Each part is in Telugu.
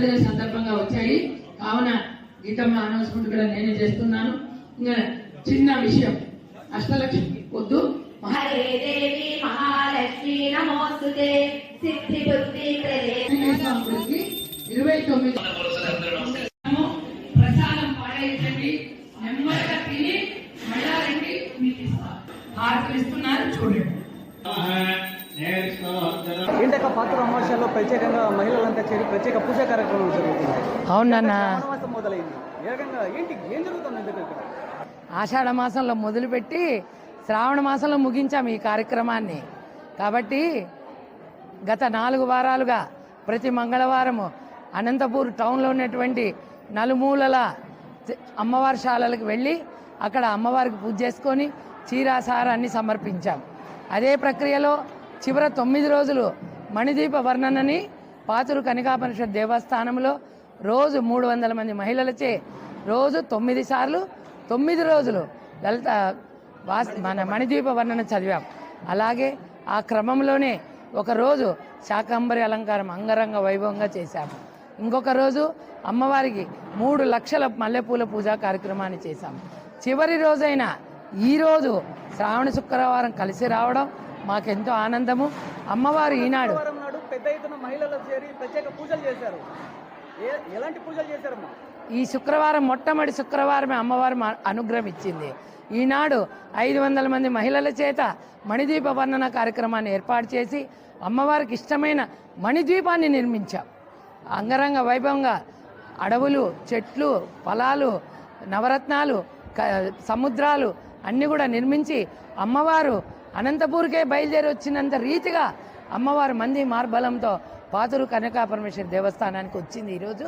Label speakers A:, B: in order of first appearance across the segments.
A: జన్మదిన సందర్భంగా వచ్చాయి. కావున గీతమ్మ అనౌన్స్మెంట్ కూడా నేనే చేస్తున్నాను. ఇంకా చిన్న విషయం. అష్టలక్ష్మి వద్దు. మహా
B: హరే దేవి మహాలక్ష్మి నమోస్తుతే సిద్ధి బుద్ధి ప్రదే
A: స్వామికి ఇరవై తొమ్మిది. ప్రసాదం పాడేయండి నెమ్మదిగా తిని మళ్ళా రండి మీకు ఇస్తాం. హారతులు ఇస్తున్నారు చూడండి.
C: ఏంటక్క పాత్ర అమావాస్యలో ప్రత్యేకంగా మహిళలంతా చేరి ప్రత్యేక పూజా
D: అవునన్నా.
C: శ్రావణమాసం మొదలైంది. ఏంటి ఏం జరుగుతుంది
D: ఆషాఢ మాసంలో మొదలుపెట్టి శ్రావణ మాసంలో ముగించాం ఈ కార్యక్రమాన్ని. కాబట్టి గత నాలుగు వారాలుగా ప్రతి మంగళవారము అనంతపూర్ టౌన్లో ఉన్నటువంటి నలుమూలల అమ్మవారి శాలలకు వెళ్ళి అక్కడ అమ్మవారికి పూజ చేసుకొని చీరాసారాన్ని సమర్పించాం. అదే ప్రక్రియలో చివర తొమ్మిది రోజులు మణిదీప వర్ణనని పాతురు కనికాపనిషత్ దేవస్థానంలో రోజు మూడు వందల మంది మహిళలచే రోజు తొమ్మిది సార్లు తొమ్మిది రోజులు లలిత వాస్ మన మణిదీప వర్ణన చదివాం. అలాగే ఆ క్రమంలోనే ఒకరోజు శాకంబరి అలంకారం అంగరంగ వైభవంగా చేశాము ఇంకొక రోజు అమ్మవారికి మూడు లక్షల మల్లెపూల పూజా కార్యక్రమాన్ని చేశాము చివరి రోజైన ఈ రోజు శ్రావణ శుక్రవారం కలిసి రావడం మాకెంతో ఆనందము. అమ్మవారు ఈనాడు
C: పెద్ద ఎత్తున మహిళలు చేరి ప్రత్యేక పూజలు చేశారు. ఎలాంటి పూజలు చేశారమ్మా?
D: ఈ శుక్రవారం మొట్టమొదటి శుక్రవారమే అమ్మవారు అనుగ్రహం ఇచ్చింది. ఈనాడు ఐదు వందల మంది మహిళల చేత మణిదీప వర్ణన కార్యక్రమాన్ని ఏర్పాటు చేసి అమ్మవారికి ఇష్టమైన మణిద్వీపాన్ని నిర్మించాం. అంగరంగ వైభవంగా అడవులు చెట్లు పొలాలు నవరత్నాలు సముద్రాలు అన్నీ కూడా నిర్మించి అమ్మవారు అనంతపూర్కే బయలుదేరి వచ్చినంత రీతిగా అమ్మవారు మంది మార్బలంతో పాతురు కనకా పరమేశ్వర దేవస్థానానికి వచ్చింది ఈరోజు.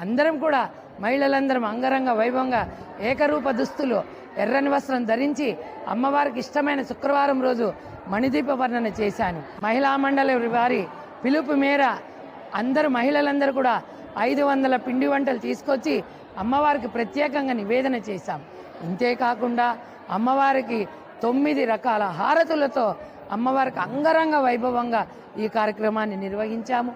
D: అందరం కూడా మహిళలందరం అంగరంగ వైభవంగా ఏకరూప దుస్తులు ఎర్రని వస్త్రం ధరించి అమ్మవారికి ఇష్టమైన శుక్రవారం రోజు మణిదీప వర్ణన చేశాను. మహిళా మండలి వారి పిలుపు మేర అందరు మహిళలందరూ కూడా ఐదు వందల పిండి వంటలు తీసుకొచ్చి అమ్మవారికి ప్రత్యేకంగా నివేదన చేశాం. ఇంతేకాకుండా అమ్మవారికి తొమ్మిది రకాల హారతులతో అమ్మవారికి అంగరంగ వైభవంగా ఈ కార్యక్రమాన్ని నిర్వహించాము.